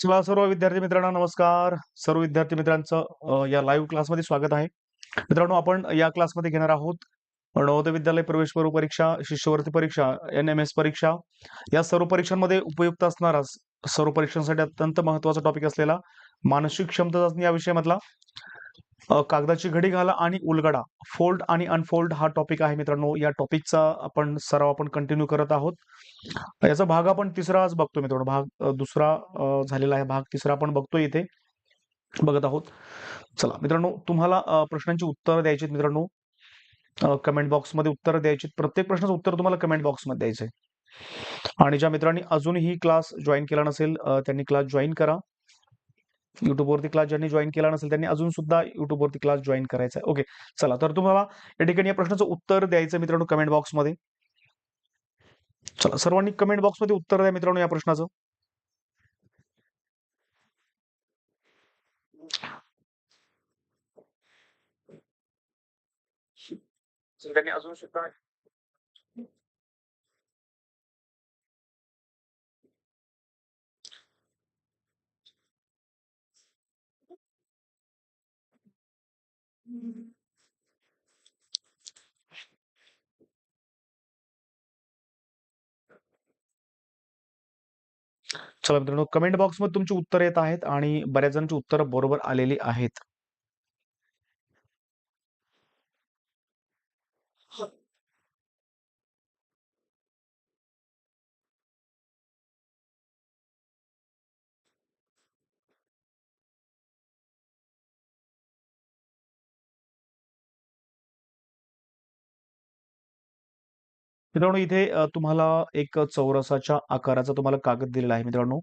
चला सर्व विद्यार्थी मित्रांनो नमस्कार. सर्व विद्यार्थी मित्रांचं या लाईव्ह क्लासमध्ये स्वागत आहे. मित्रांनो आपण या क्लासमध्ये घेणार आहोत नवोदय विद्यालय प्रवेश पूर्व परीक्षा शिष्यवृत्ती परीक्षा एन एम एस परीक्षा. या सर्व परीक्षांमध्ये उपयुक्त असणारा सर्व परीक्षांसाठी अत्यंत महत्त्वाचा टॉपिक असलेला मानसिक क्षमता चाचणी या विषयामधला. कागदाची घडी घाला आणि उलगडा. फोल्ड आणि अनफोल्ड हा टॉपिक आहे मित्रांनो. या टॉपिकचा आपण सराव आपण कंटिन्यू करत आहोत. याचा भाग आपण तिसरा आज बघतो मित्रांनो. भाग दुसरा झालेला आहे भाग. तिसरा आपण बघतोय इथे. बघत आहोत. चला मित्रांनो तुम्हाला प्रश्नांची उत्तर द्यायची मित्रांनो. कमेंट बॉक्समध्ये उत्तर द्यायची प्रत्येक प्रश्नाचं उत्तर तुम्हाला कमेंट बॉक्समध्ये द्यायचंय. आणि ज्या मित्रांनी अजूनही क्लास जॉईन केला नसेल त्यांनी क्लास जॉईन करा. युट्यूबवरती क्लास ज्यांनी जॉईन केला नसेल त्यांनी अजून सुद्धा युट्यूबवरती क्लास जॉईन करायचा आहे. ओके चला तर तुम्हाला या ठिकाणी या प्रश्नाचं उत्तर द्यायचं मित्रांनो कमेंट बॉक्समध्ये चला सर्वांनी कमेंट बॉक्समध्ये उत्तर द्या मित्रांनो या प्रश्नाचं. त्यांनी अजून सुद्धा चला मित्रांनो कमेंट बॉक्समध्ये तुमची उत्तर येत आहेत आणि बऱ्याच जणांची उत्तरं बरोबर आलेली आहेत. मित्रांनो इथे तुम्हाला एक चौरसाच्या आकाराचा तुम्हाला कागद दिलेला आहे मित्रांनो.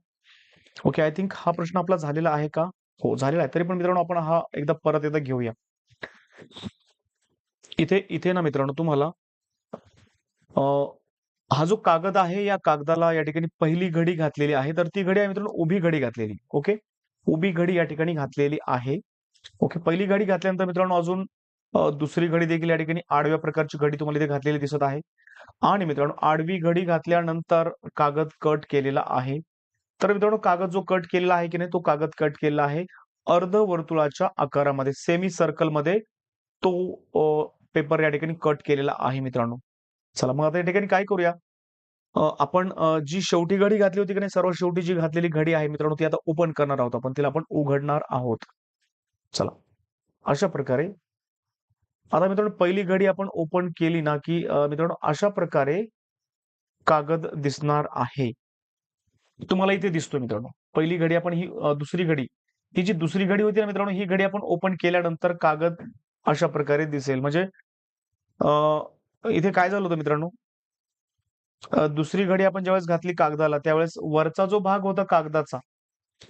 ओके आय थिंक हा प्रश्न आपला झालेला आहे का? हो झालेला आहे. तरी पण मित्रांनो आपण हा एकदा परत एकदा घेऊया. इथे इथे ना मित्रांनो तुम्हाला हा जो कागद आहे या कागदाला या ठिकाणी पहिली घडी घातलेली आहे. तर ती घडी आहे मित्रांनो उभी घडी घातलेली. ओके उभी घडी या ठिकाणी घातलेली आहे. ओके पहिली घडी घातल्यानंतर मित्रांनो अजून दुसरी घडी देखील या ठिकाणी आडव्या प्रकारची घडी तुम्हाला इथे घातलेली दिसत आहे. आणि मित्रांनो आडवी घडी घातल्यानंतर कागद कट केलेला आहे. तर मित्रांनो कागद जो कट केलेला आहे की नाही तो कागद कट केलेला आहे अर्धवर्तुळाच्या आकारामध्ये सेमी सर्कलमध्ये तो पेपर या ठिकाणी कट केलेला आहे मित्रांनो. चला मग आता या ठिकाणी काय करूया? आपण जी शेवटी घडी घातली होती की नाही सर्व शेवटी जी घातलेली घडी आहे मित्रांनो ती आता ओपन करणार आहोत आपण. तिला आपण उघडणार आहोत. चला. अशा प्रकारे आता मित्रांनो पहिली घडी आपण ओपन केली ना की मित्रांनो अशा प्रकारे कागद दिसणार आहे. तुम्हाला इथे दिसतो मित्रांनो. पहिली घडी आपण ही दुसरी घडी ती जी दुसरी घडी होती ना मित्रांनो ही घडी आपण ओपन केल्यानंतर कागद अशा प्रकारे दिसेल. म्हणजे इथे काय झालं होतं मित्रांनो? दुसरी घडी आपण ज्यावेळेस घातली कागदाला त्यावेळेस वरचा जो भाग होता कागदाचा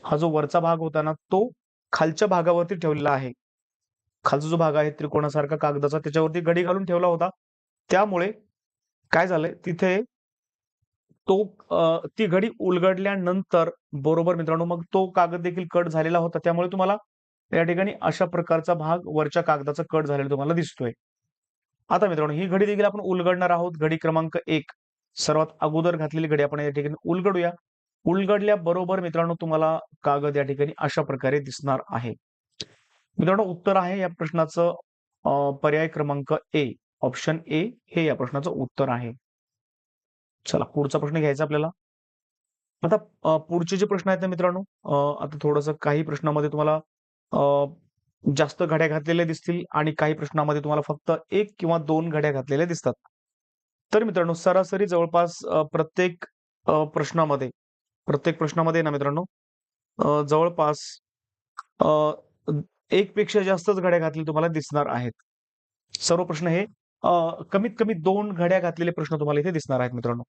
हा जो वरचा भाग होता ना तो खालच्या भागावरती ठेवलेला आहे. खालचा जो भाग आहे त्रिकोणासारखा कागदाचा त्याच्यावरती घडी घालून ठेवला होता. त्यामुळे काय झालंय तिथे तो ती घडी उलगडल्यानंतर बरोबर मित्रांनो मग तो कागद देखील कट झालेला होता. त्यामुळे तुम्हाला या ठिकाणी अशा प्रकारचा भाग वरच्या कागदाचा कट झालेला तुम्हाला दिसतोय. आता मित्रांनो ही घडी देखील आपण उलगडणार आहोत. घडी क्रमांक एक. सर्वात अगोदर घातलेली घडी आपण या ठिकाणी उलगडूया. उलगडल्या बरोबर मित्रांनो तुम्हाला कागद या ठिकाणी अशा प्रकारे दिसणार आहे. मित्रांनो उत्तर आहे या प्रश्नाचं पर्याय क्रमांक ए ऑप्शन ए हे या प्रश्नाचं उत्तर आहे. चला पुढचा प्रश्न घ्यायचा आपल्याला. आता पुढचे जे प्रश्न आहेत ना मित्रांनो आता थोडस काही प्रश्नामध्ये तुम्हाला अ, जास्त घड्या घातलेल्या दिसतील आणि काही प्रश्नामध्ये तुम्हाला फक्त एक किंवा दोन घड्या घातलेल्या दिसतात. तर मित्रांनो सरासरी जवळपास प्रत्येक प्रश्नामध्ये प्रत्येक प्रश्नामध्ये ना मित्रांनो जवळपास एक पेक्षा जास्तच घड्या घातलेले तुम्हाला दिसणार आहेत. सर्व प्रश्न हे कमीत कमी दोन घड्या घातलेले प्रश्न तुम्हाला इथे दिसणार आहेत मित्रांनो.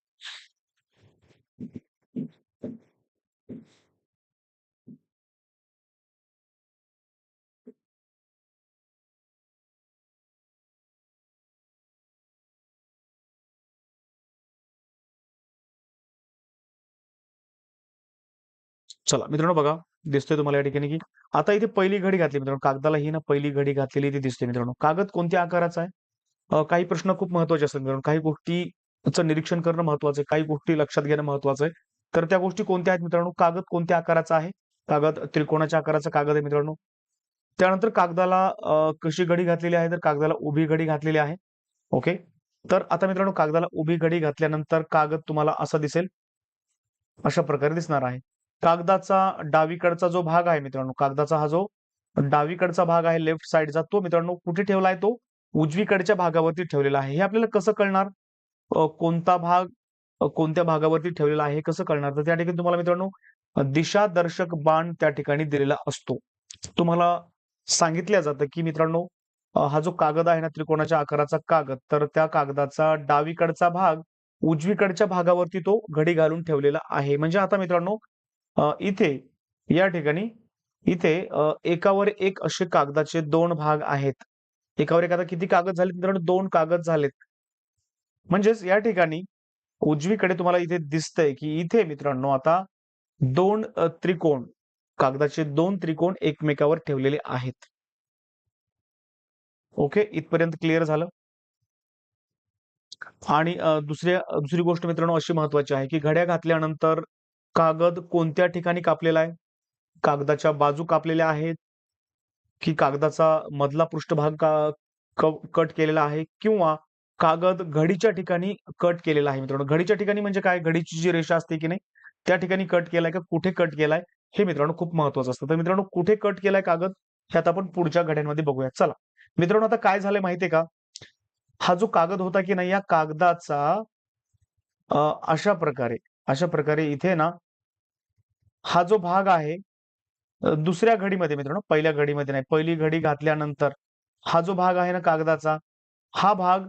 चला मित्रांनो बघा दिसतोय तुम्हाला या ठिकाणी की आता इथे पहिली घडी घातली मित्रांनो. कागदाला ही ना पहिली घडी घातलेली ती दिसते मित्रांनो. कागद कोणत्या आकाराचा आहे? काही प्रश्न खूप महत्त्वाचे असतात मित्रांनो. काही गोष्टीचं निरीक्षण करणं महत्वाचं आहे. काही गोष्टी लक्षात घेणं महत्वाचं आहे. तर त्या गोष्टी कोणत्या आहेत मित्रांनो? कागद कोणत्या आकाराचा आहे? कागद त्रिकोणाच्या आकाराचा कागद आहे मित्रांनो. त्यानंतर कागदाला कशी घडी घातलेली आहे? तर कागदाला उभी घडी घातलेली आहे. ओके? तर आता मित्रांनो कागदाला उभी घडी घातल्यानंतर कागद तुम्हाला असा दिसेल. अशा प्रकारे दिसणार आहे. कागदाचा डावीकडचा जो भाग आहे मित्रांनो कागदाचा हा जो डावीकडचा भाग आहे लेफ्ट साइडचा तो मित्रांनो कुठे ठेवला आहे तो? उजवीकडच्या भागावरती ठेवलेला आहे. हे आपल्याला कसं कळणार? कोणता भाग कोणत्या भागावरती ठेवलेला आहे हे कसं कळणार? तर त्या ठिकाणी तुम्हाला मित्रांनो दिशादर्शक बाण त्या ठिकाणी दिलेला असतो. तुम्हाला सांगितलं जातं की मित्रांनो हा जो कागद आहे ना त्रिकोणाच्या आकाराचा कागद तर त्या कागदाचा डावीकडचा भाग उजवीकडच्या भागावरती तो घडी घालून ठेवलेला आहे. म्हणजे आता मित्रांनो इथे या ठिकाणी इथे एकावर एक असे कागदाचे दोन भाग आहेत. एकावर एखादा किती कागद झाले मित्रांनो? दोन कागद झालेत. म्हणजेच या ठिकाणी उजवीकडे तुम्हाला इथे दिसतंय की इथे मित्रांनो आता दोन त्रिकोण कागदाचे दोन त्रिकोण एकमेकावर ठेवलेले आहेत. ओके? इथपर्यंत क्लिअर झालं? आणि दुसऱ्या दुसरी गोष्ट मित्रांनो अशी महत्वाची आहे की घड्या घातल्यानंतर कागद कोणत्या ठिकाणी कापलेला आहे? कागदाच्या बाजू कापलेल्या आहेत? की कागदाचा मधला पृष्ठभाग का कट केलेला आहे? किंवा कागद घडीच्या ठिकाणी कट केलेला आहे मित्रांनो? घडीच्या ठिकाणी म्हणजे काय? घडीची जी रेषा असते की नाही? त्या ठिकाणी कट केलाय का? कुठे कट केलाय? हे मित्रांनो खूप महत्वाचं असतं. तर मित्रांनो कुठे कट केलाय कागद? हे आता आपण पुढच्या घड्यांमध्ये बघूया. चला. मित्रांनो आता काय झालंय माहितीये का? हा जो कागद होता की नाही? या कागदाचा अशा प्रकारे अशा प्रकारे इथे ना हा जो भाग आहे दुसऱ्या घडीमध्ये मित्रांनो पहिल्या घडीमध्ये नाही पहिली घडी घातल्यानंतर हा जो भाग आहे ना कागदाचा हा भाग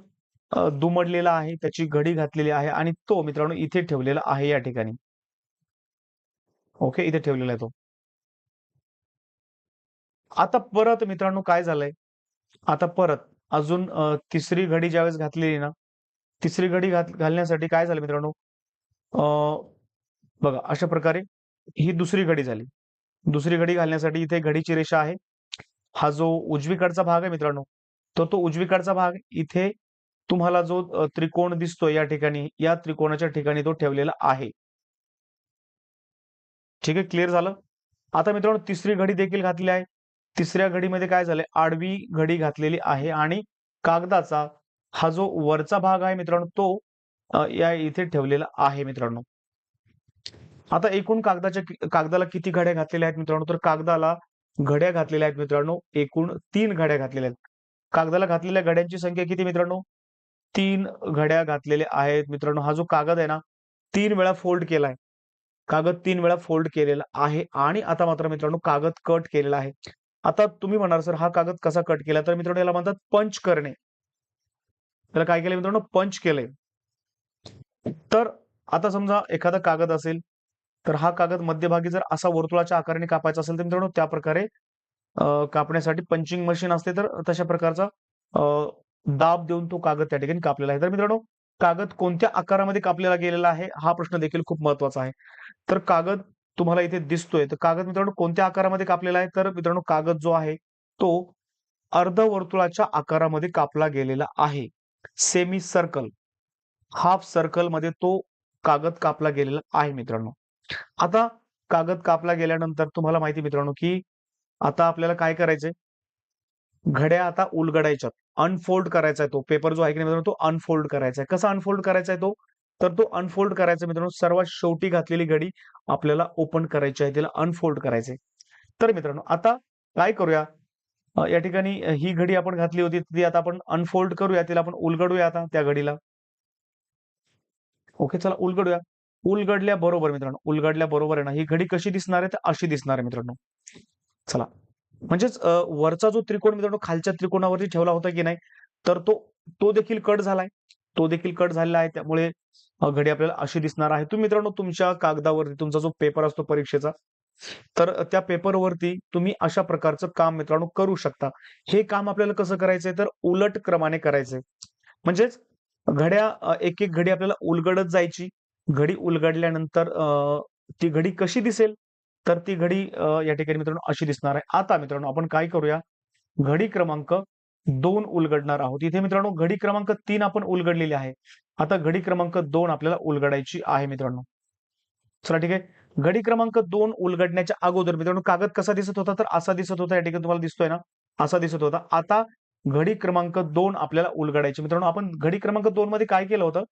दुमडलेला आहे त्याची घडी घातलेली आहे आणि तो मित्रांनो इथे ठेवलेला आहे या ठिकाणी. ओके इथे ठेवलेला आहे तो. आता परत मित्रांनो काय झालंय? आता परत अजून तिसरी घडी ज्यावेळेस घातलेली ना तिसरी घडी घात घालण्यासाठी काय झालं मित्रांनो? बघा अशा प्रकारे ही दुसरी घडी झाली. दुसरी घडी घालण्यासाठी इथे घडीची रेषा आहे. हा जो उजवीकडचा भाग आहे मित्रांनो तर तो उजवीकडचा भाग इथे तुम्हाला जो त्रिकोण दिसतो या ठिकाणी या त्रिकोणाच्या ठिकाणी तो ठेवलेला आहे. ठीक आहे? क्लिअर झालं? आता मित्रांनो तिसरी घडी देखील घातली आहे. तिसऱ्या घडीमध्ये काय झालंय? आडवी घडी घातलेली आहे आणि कागदाचा हा जो वरचा भाग आहे मित्रांनो तो या इथे ठेवलेला आहे मित्रांनो. आता एकूण कागदाच्या कागदाला किती घड्या घातलेल्या आहेत मित्रांनो? तर कागदाला घड्या घातलेल्या आहेत मित्रांनो. एकूण तीन घड्या घातलेल्या आहेत. कागदाला घातलेल्या घड्यांची संख्या किती मित्रांनो? तीन घड्या घातलेल्या आहेत मित्रांनो. हा जो कागद आहे ना तीन वेळा फोल्ड केलाय कागद तीन वेळा फोल्ड केलेला आहे आणि आता मात्र मित्रांनो कागद कट केलेला आहे. आता तुम्ही म्हणाल सर हा कागद कसा कट केला? तर मित्रांनो याला म्हणतात पंच करणे. त्याला काय केलं मित्रांनो? पंच केले तर आता समजा एखादा कागद असेल तर हा कागद मध्यभागी जर असा वर्तुळाच्या आकाराने कापायचा असेल तर मित्रांनो त्या प्रकारे कापण्यासाठी पंचिंग मशीन असते तर तशा प्रकारचा दाब देऊन तो कागद त्या ठिकाणी कापलेला आहे. तर मित्रांनो कागद कोणत्या आकारामध्ये कापलेला गेलेला आहे हा प्रश्न देखील खूप महत्त्वाचा आहे. तर कागद तुम्हाला इथे दिसतोय. तर कागद मित्रांनो कोणत्या आकारामध्ये कापलेला आहे? तर मित्रांनो कागद जो आहे तो अर्धवर्तुळाच्या आकारामध्ये कापला गेलेला आहे. सेमी सर्कल हाफ सर्कलमध्ये तो कागद कापला गेलेला आहे मित्रांनो. आता कागद कापला गेल्यानंतर तुम्हाला माहिती मित्रांनो की आता आपल्याला काय करायचंय? घड्या आता उलगडायच्यात. अनफोल्ड करायचा आहे तो. पेपर जो आहे की नाही मित्रांनो तो अनफोल्ड करायचा आहे कसा अनफोल्ड करायचा आहे तो? तर तो अनफोल्ड करायचा मित्रांनो सर्वात शेवटी घातलेली घडी आपल्याला ओपन करायची आहे. तिला अनफोल्ड करायचंय. तर मित्रांनो आता काय करूया? या ठिकाणी ही घडी आपण घातली होती ती आता आपण अनफोल्ड करूया. तिला आपण उलगडूया आता त्या घडीला. ओके चला उलगडूया. उलगडल्या बरोबर मित्रांनो उलगडल्या बरोबर आहे ना ही घडी कशी दिसणार आहे तर अशी दिसणार आहे मित्रांनो. चला. म्हणजेच वरचा जो त्रिकोण मित्रांनो खालच्या त्रिकोणावरती ठेवला होता की नाही तर तो तो देखील कट झालाय. तो देखील कट झालेला आहे त्यामुळे घडी आपल्याला अशी दिसणार आहे. तुम्ही मित्रांनो तुमच्या कागदावरती तुमचा जो पेपर असतो परीक्षेचा तर त्या पेपरवरती तुम्ही अशा प्रकारचं काम मित्रांनो करू शकता. हे काम आपल्याला कसं करायचंय तर उलट क्रमाने करायचंय. म्हणजेच घड्या एक एक घडी आपल्याला उलगडत जायची. घडी उलगडल्यानंतर अ, ती घडी कशी दिसेल? तर ती घडी या ठिकाणी मित्रांनो अशी दिसणार आहे. आता मित्रांनो आपण काय करूया? घडी क्रमांक दोन उलगडणार आहोत. इथे मित्रांनो घडी क्रमांक तीन आपण उलगडलेली आहे. आता घडी क्रमांक दोन आपल्याला उलगडायची आहे मित्रांनो. चला ठीक आहे. घडी क्रमांक दोन उलगडण्याच्या अगोदर मित्रांनो कागद कसा दिसत होता? तर असा दिसत होता. या ठिकाणी तुम्हाला दिसतोय ना? असा दिसत होता. आता घडी क्रमांक दोन आपल्याला उलगडायची मित्रांनो आपण घडी क्रमांक दोन मध्ये काय केलं होतं?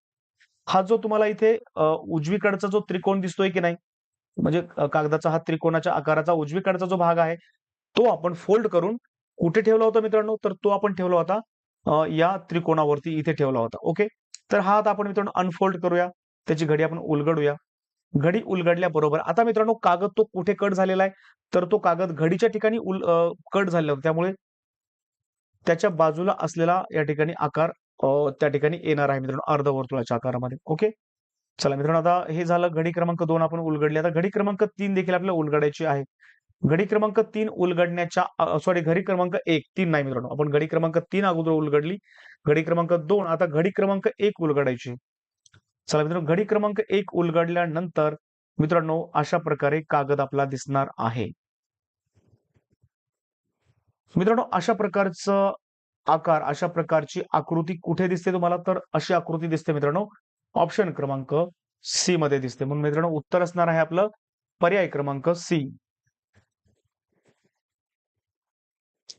हा जो तुम्हाला इथे उजवीकडचा जो त्रिकोण दिसतोय की नाही म्हणजे कागदाचा हा त्रिकोणाच्या आकाराचा उजवीकडचा जो भाग आहे तो आपण फोल्ड करून कुठे ठेवला होता मित्रांनो? तर तो आपण ठेवला होता या त्रिकोणावरती इथे ठेवला होता. ओके? तर हा आता आपण मित्रांनो अनफोल्ड करूया. त्याची घडी आपण उलगडूया. घडी उलगडल्याबरोबर आता मित्रांनो कागद तो कुठे कट झालेला आहे? तर तो कागद घडीच्या ठिकाणी उल कट झालेला होता. त्यामुळे त्याच्या बाजूला असलेला या ठिकाणी आकार त्या ठिकाणी येणार आहे मित्रांनो अर्धवर्तुळाच्या आकारामध्ये. ओके चला मित्रांनो आता हे झालं घडी क्रमांक दोन आपण उलगडली. आता घडी क्रमांक तीन देखील आपल्याला उलगडायची आहे. घडी क्रमांक तीन उलगडण्याच्या सॉरी घडी क्रमांक एक तीन नाही मित्रांनो. आपण घडी क्रमांक तीन अगोदर उलगडली. घडी क्रमांक दोन आता घडी क्रमांक एक उलगडायची. चला मित्रांनो घडी क्रमांक एक उलगडल्यानंतर मित्रांनो अशा प्रकारे कागद आपला दिसणार आहे. मित्रांनो अशा प्रकारचं आकार अशा प्रकारची आकृती कुठे दिसते तुम्हाला? तर अशी आकृती दिसते मित्रांनो. ऑप्शन क्रमांक सी मध्ये दिसते. म्हणून मित्रांनो उत्तर असणार आहे आपलं पर्याय क्रमांक सी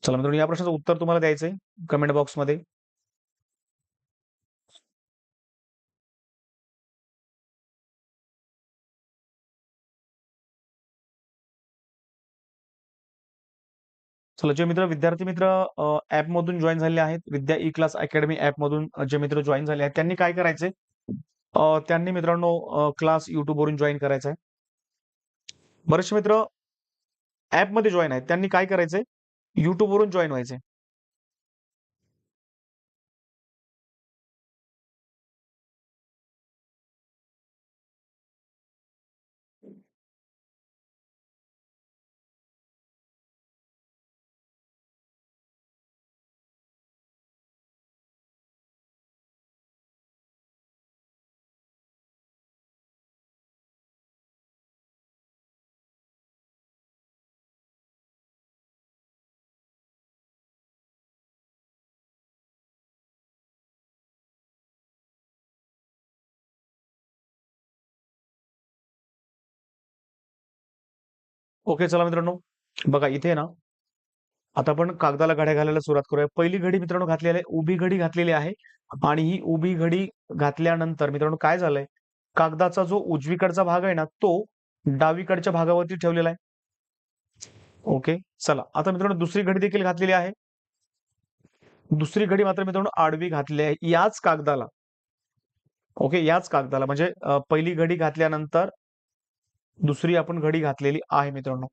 चला मित्रांनो या प्रश्नाचं उत्तर तुम्हाला द्यायचंय. कमेंट बॉक्समध्ये चला जे मित्र विद्यार्थी मित्र ऍप मधून जॉईन झाले आहेत Vidya E class academy app मधून जे मित्र जॉईन झाले आहेत त्यांनी काय करायचे त्यांनी मित्रांनो क्लास युट्यूब वरून जॉईन करायचा आहे बरेचसे मित्र ऍपमध्ये जॉईन आहेत त्यांनी काय करायचंय? युट्यूब वरून जॉईन व्हायचंय. ओके चला मित्रांनो. बघा इथे ना आता आपण कागदाला घड्या घालायला सुरुवात करूया. पहिली घडी मित्रांनो घातलेली आहे उभी घडी घातलेली आहे आणि ही उभी घडी घातल्यानंतर मित्रांनो काय झालंय? कागदाचा जो उजवीकडचा भाग आहे ना तो डावीकडच्या भागावरती ठेवलेला आहे. ओके चला. आता मित्रांनो दुसरी घडी देखील घातलेली आहे. दुसरी घडी मात्र मित्रांनो आडवी घातली आहे. याच कागदाला ओके याच कागदाला म्हणजे पहिली घडी घातल्यानंतर दुसरी आपण घडी घातलेली आहे मित्रांनो.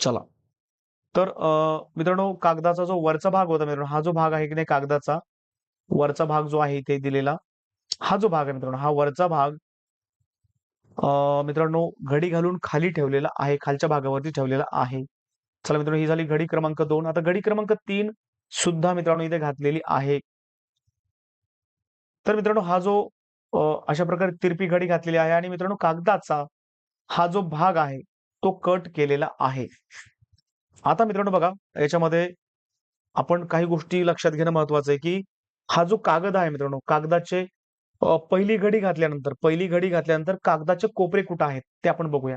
चला. तर मित्रांनो कागदाचा जो वरचा भाग होता मित्रांनो हा जो भाग आहे की नाही कागदाचा? वरचा भाग जो आहे इथे दिलेला हा जो भाग आहे मित्रांनो हा वरचा भाग मित्रांनो घडी घालून खाली ठेवलेला आहे खालच्या भागावरती ठेवलेला आहे. चला मित्रांनो ही झाली घडी क्रमांक दोन. आता घडी क्रमांक तीन सुद्धा मित्रांनो इथे घातलेली आहे. तर मित्रांनो हा जो अशा प्रकारे तिरपी घडी घातलेली आहे आणि मित्रांनो कागदाचा हा जो भाग आहे तो कट केलेला आहे. आता मित्रांनो बघा याच्यामध्ये आपण काही गोष्टी लक्षात घेणं महत्वाचं आहे की हा जो कागद आहे मित्रांनो कागदाचे पहिली घडी घातल्यानंतर पहिली घडी घातल्यानंतर कागदाचे कोपरे कुठं आहेत ते आपण बघूया.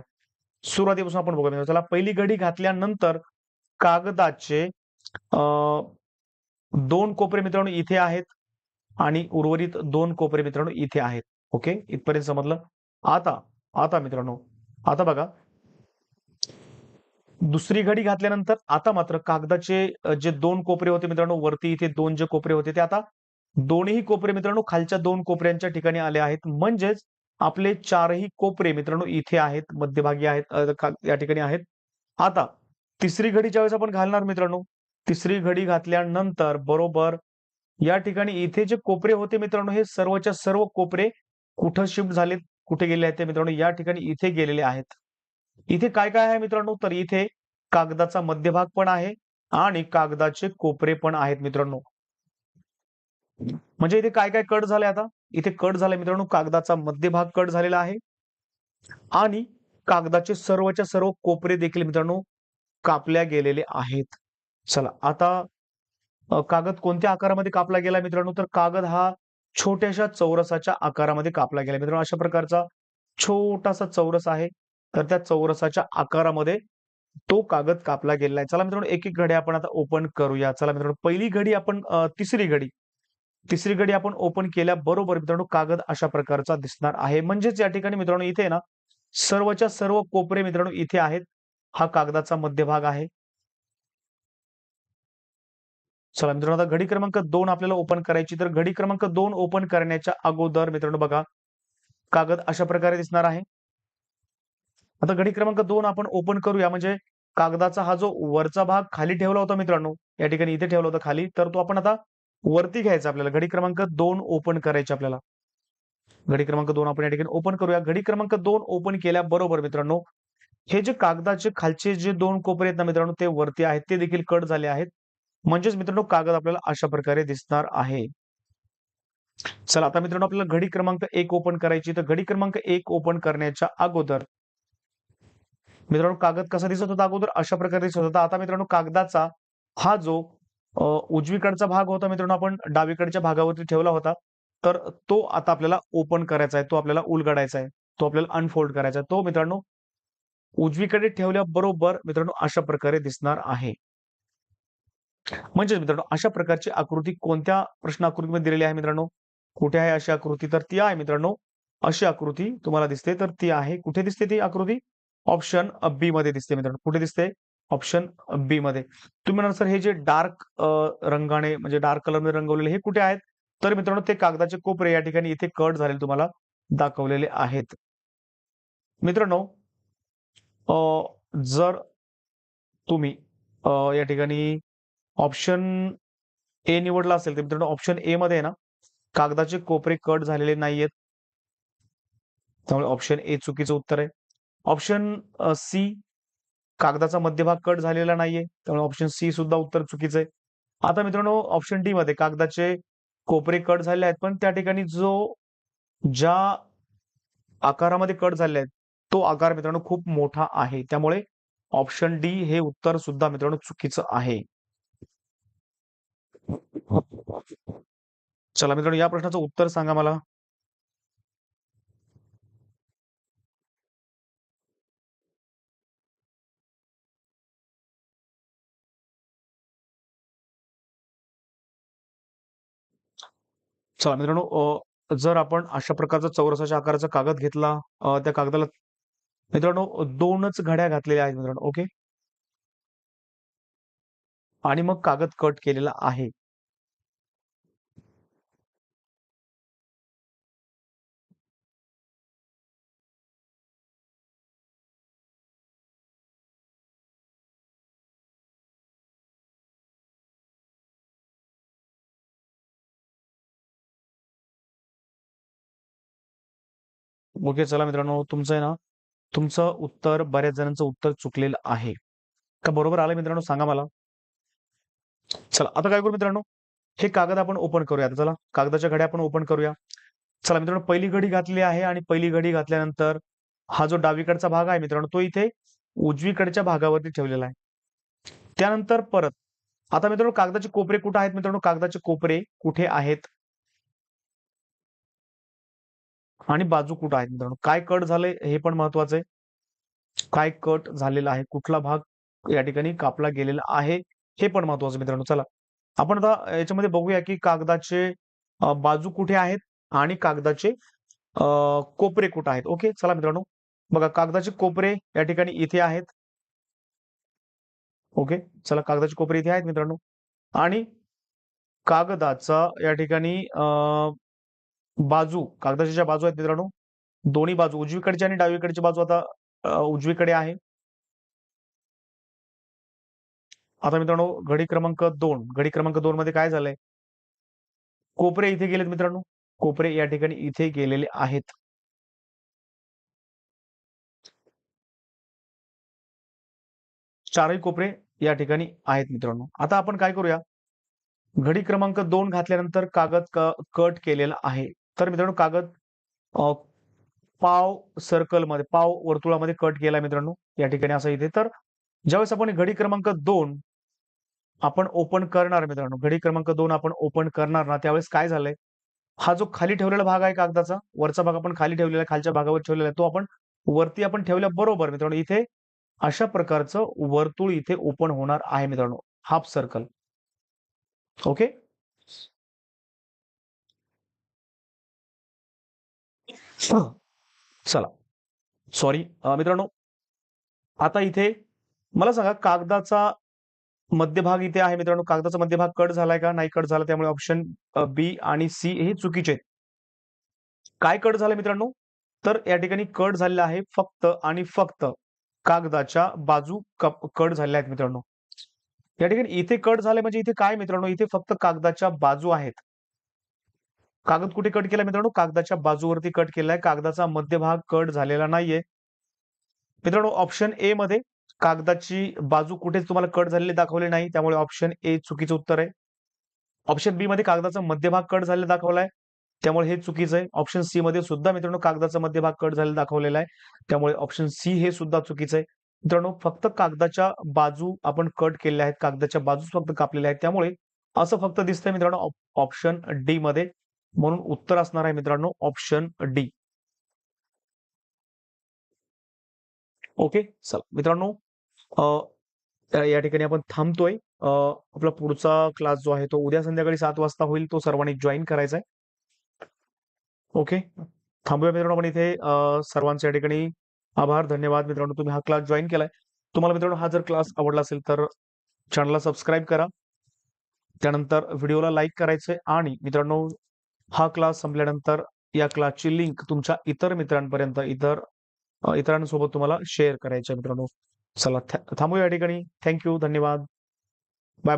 सुरुवातीपासून आपण बघूया. चला पहिली घडी घातल्यानंतर कागदाचे दोन कोपरे मित्रांनो इथे आहेत आणि उर्वरित दोन कोपरे मित्रांनो इथे आहेत. ओके? इथपर्यंत समजलं? आता आता मित्रांनो आता बघा. दुसरी घडी घातल्यानंतर आता मात्र कागदाचे जे दोन कोपरे होते मित्रांनो वरती इथे दोन जे कोपरे होते ते आता दोन्ही कोपरे मित्रांनो खालच्या दोन कोपऱ्यांच्या ठिकाणी आले आहेत. म्हणजेच आपले चारही कोपरे मित्रांनो इथे आहेत मध्यभागी आहेत या ठिकाणी आहेत. आता तिसरी घडी ज्यावेळेस आपण घालणार मित्रांनो तिसरी घडी घातल्यानंतर बरोबर या ठिकाणी इथे जे कोपरे होते मित्रांनो हे सर्वच्या सर्व कोपरे कुठं शिफ्ट झालेत? कुठे गेले आहेत ते मित्रांनो? या ठिकाणी इथे गेलेले आहेत. इथे काय काय आहे मित्रांनो? तर इथे कागदाचा मध्यभाग पण आहे आणि कागदाचे कोपरे पण आहेत मित्रांनो. म्हणजे इथे काय काय कट झाले आता? इथे कट झाले मित्रांनो कागदाचा मध्यभाग कट झालेला आहे आणि कागदाचे सर्वच्या सर्व कोपरे देखील मित्रांनो कापल्या गेलेले आहेत. चला आता कागद कोणत्या आकारामध्ये कापला गेला मित्रांनो? तर कागद हा छोट्याशा चौरसाच्या आकारामध्ये कापला गेला. मित्रांनो अशा प्रकारचा छोटासा चौरस आहे. तर त्या चौरसाच्या आकारामध्ये तो कागद कापला गेलेला आहे. चला मित्रांनो एक एक घडी आपण आता ओपन करूया. चला मित्रांनो पहिली घडी आपण तिसरी घडी. तिसरी घडी आपण ओपन केल्याबरोबर मित्रांनो कागद अशा प्रकारचा दिसणार आहे. म्हणजेच या ठिकाणी मित्रांनो इथे आहे ना सर्वच्या सर्व कोपरे मित्रांनो इथे आहेत. हा कागदाचा मध्यभाग आहे. चला मित्रांनो आता घडी क्रमांक दोन आपल्याला ओपन करायची. तर घडी क्रमांक दोन ओपन करण्याच्या अगोदर मित्रांनो बघा कागद अशा प्रकारे दिसणार आहे. आता घडी क्रमांक दोन आपण ओपन करूया. म्हणजे कागदाचा हा जो वरचा भाग खाली ठेवला होता मित्रांनो या ठिकाणी इथे ठेवला होता खाली तर तो आपण आता वरती घ्यायचा आपल्याला. घडी क्रमांक दोन ओपन करायचे आपल्याला. घडी क्रमांक दोन आपण या ठिकाणी ओपन करूया. घडी क्रमांक दोन ओपन केल्याबरोबर मित्रांनो हे जे कागदाचे खालचे जे दोन कोपरे आहेत ना मित्रांनो ते वरती आहेत. ते देखील कट झाले आहेत. म्हणजेच मित्रांनो कागद आपल्याला अशा प्रकारे दिसणार आहे. चला आता मित्रांनो आपल्याला घडी क्रमांक एक ओपन करायची. तर घडी क्रमांक एक ओपन करण्याच्या अगोदर मित्रांनो कागद कसा दिसत होता अगोदर? अशा प्रकारे दिसत होता. आता मित्रांनो कागदाचा हा जो उजवीकडचा भाग होता मित्रांनो आपण डावीकडच्या भागावरती ठेवला होता. तर तो आता आपल्याला ओपन करायचा आहे. तो आपल्याला उलगडायचा आहे. तो आपल्याला अनफोल्ड करायचा आहे. तो मित्रांनो उजवीकडे ठेवल्याबरोबर मित्रांनो अशा प्रकारे दिसणार आहे. म्हणजेच मित्रांनो अशा प्रकारची आकृती कोणत्या प्रश्न आकृतीमध्ये दिलेली आहे मित्रांनो? कुठे आहे अशी आकृती? तर ती आहे मित्रांनो अशी आकृती तुम्हाला दिसते. तर ती आहे कुठे दिसते ती आकृती? ऑप्शन बी मध्ये दिसते मित्रांनो. कुठे दिसते? ऑप्शन बी मध्ये. तुम्ही म्हणाल सर हे जे डार्क रंगाने म्हणजे डार्क कलरने रंगवलेले हे कुठे आहेत? तर मित्रांनो ते कागदाचे कोपरे या ठिकाणी इथे कट झालेले तुम्हाला दाखवलेले आहेत. मित्रांनो जर तुम्ही या ठिकाणी ऑप्शन ए निवडला असेल तर मित्रांनो ऑप्शन ए मध्ये आहे ना कागदाचे कोपरे कट झालेले नाहीयेत. त्यामुळे ऑप्शन ए चुकीचं उत्तर आहे. ऑप्शन सी कागदाचा मध्यभाग कट झालेला नाहीये. त्यामुळे ऑप्शन सी सुद्धा उत्तर चुकीचं आहे. आता मित्रांनो ऑप्शन डी मध्ये कागदाचे कोपरे कट झालेले आहेत पण त्या ठिकाणी जो ज्या आकारामध्ये कट झालेले आहेत तो आकार मित्रांनो खूप मोठा आहे. त्यामुळे ऑप्शन डी हे उत्तर सुद्धा मित्रांनो चुकीचं आहे. चला मित्रांनो या प्रश्नाचं उत्तर सांगा मला. चला मित्रांनो जर आपण अशा प्रकारचा चौरसाच्या आकाराचा कागद घेतला त्या कागदाला मित्रांनो दोनच घड्या घातलेल्या आहेत मित्रांनो ओके? आणि मग कागद कट केलेला आहे. ओके चला मित्रांनो तुमचं आहे ना तुमचं उत्तर बऱ्याच जणांचं उत्तर चुकलेलं आहे. का बरोबर आलं मित्रांनो? सांगा मला. चला आता काय करू मित्रांनो? हे कागद आपण ओपन करूया चला कागदाच्या घड्या आपण ओपन करूया. चला मित्रांनो पहिली घडी घातली आहे आणि पहिली घडी घातल्यानंतर हा जो डावीकडचा भाग आहे मित्रांनो तो इथे उजवीकडच्या भागावरती ठेवलेला आहे. त्यानंतर परत आता मित्रांनो कागदाचे कोपरे कुठे आहेत मित्रांनो? कागदाचे कोपरे कुठे आहेत? आणि बाजू कुठं आहेत मित्रांनो? काय कट झालंय हे पण महत्वाचं आहे. काय कट झालेला आहे? कुठला भाग या ठिकाणी कापला गेलेला आहे? हे पण महत्वाचं मित्रांनो. चला आपण आता याच्यामध्ये बघूया की कागदाचे बाजू कुठे आहेत आणि कागदाचे कोपरे कुठे आहेत. ओके चला मित्रांनो. बघा कागदाचे कोपरे या ठिकाणी इथे आहेत. ओके चला कागदाचे कोपरे इथे आहेत मित्रांनो. आणि कागदाचा या ठिकाणी बाजू कागदाच्या ज्या बाजू आहेत मित्रांनो दोन्ही बाजू उजवीकडची आणि डावीकडची बाजू आता उजवीकडे आहे. आता मित्रांनो घडी क्रमांक दोन. घडी क्रमांक दोन मध्ये काय झालंय? कोपरे इथे गेलेत मित्रांनो. कोपरे या ठिकाणी इथे गेलेले आहेत. चारही कोपरे या ठिकाणी आहेत मित्रांनो. आता आपण काय करूया? घडी क्रमांक दोन घातल्यानंतर कागद कट केलेला आहे. तर मित्रांनो कागद पाव सर्कलमध्ये पाव वर्तुळामध्ये कट केला मित्रांनो या ठिकाणी असं इथे. तर ज्यावेळेस आपण घडी क्रमांक दोन आपण ओपन करणार मित्रांनो. घडी क्रमांक दोन आपण ओपन करणार ना त्यावेळेस काय झालंय? हा जो खाली ठेवलेला भाग आहे कागदाचा वरचा भाग आपण खाली ठेवलेला आहे खालच्या भागावर ठेवलेला आहे तो आपण वरती आपण ठेवल्या बरोबर मित्रांनो इथे अशा प्रकारचं वर्तुळ इथे ओपन होणार आहे मित्रांनो. हाफ सर्कल ओके चला. सॉरी मित्रांनो आता इथे मला सांगा कागदाचा मध्यभाग इथे आहे मित्रांनो. कागदाचा मध्यभाग कट झालाय का? नाही कट झाला त्यामुळे ऑप्शन बी आणि सी हे चुकीचे आहेत. काय कट झालं मित्रांनो? तर या ठिकाणी कट झालेला आहे फक्त आणि फक्त कागदाच्या बाजू कट झालेल्या आहेत मित्रांनो. या ठिकाणी इथे कट झाले म्हणजे इथे काय मित्रांनो? इथे फक्त कागदाच्या बाजू आहेत. कागद कुठे कट केला मित्रांनो? कागदाच्या बाजूवरती कट केलाय. कागदाचा मध्यभाग कट झालेला नाहीये. मित्रांनो ऑप्शन ए मध्ये कागदाची बाजू कुठेच तुम्हाला कट झालेली दाखवली नाही त्यामुळे ऑप्शन ए चुकीचं उत्तर आहे. ऑप्शन बी मध्ये कागदाचा मध्यभाग कट झालेला दाखवलाय त्यामुळे हे चुकीचं आहे. ऑप्शन सी मध्ये सुद्धा मित्रांनो कागदाचा मध्यभाग कट झालेला दाखवलेला आहे त्यामुळे ऑप्शन सी हे सुद्धा चुकीचं आहे. मित्रांनो फक्त कागदाच्या बाजू आपण कट केलेल्या आहेत कागदाच्या बाजूच फक्त कापलेल्या आहेत त्यामुळे असं फक्त दिसतंय मित्रांनो ऑप्शन डी मध्ये. म्हणून उत्तर असणार आहे मित्रांनो ऑप्शन डी ओके चला. मित्रांनो या ठिकाणी आपण थांबतोय. आपला पुढचा क्लास जो आहे तो उद्या संध्याकाळी सात वाजता होईल तो सर्वांनी जॉईन करायचा आहे ओके थांबूया मित्रांनो आपण इथे सर्वांच्या ठिकाणी आभार धन्यवाद मित्रांनो तुम्ही हा क्लास जॉईन केलाय. तुम्हाला मित्रांनो हा जर क्लास आवडला असेल तर चॅनलला सबस्क्राईब करा. त्यानंतर व्हिडिओला लाईक करायचंय आणि मित्रांनो हा क्लास संपल्यानंतर या क्लासची लिंक तुमच्या इतर मित्रांपर्यंत इतर इतरांसोबत तुम्हाला शेअर करायचं मित्रांनो. चला थांबूया या ठिकाणी. थँक्यू धन्यवाद. Bye bye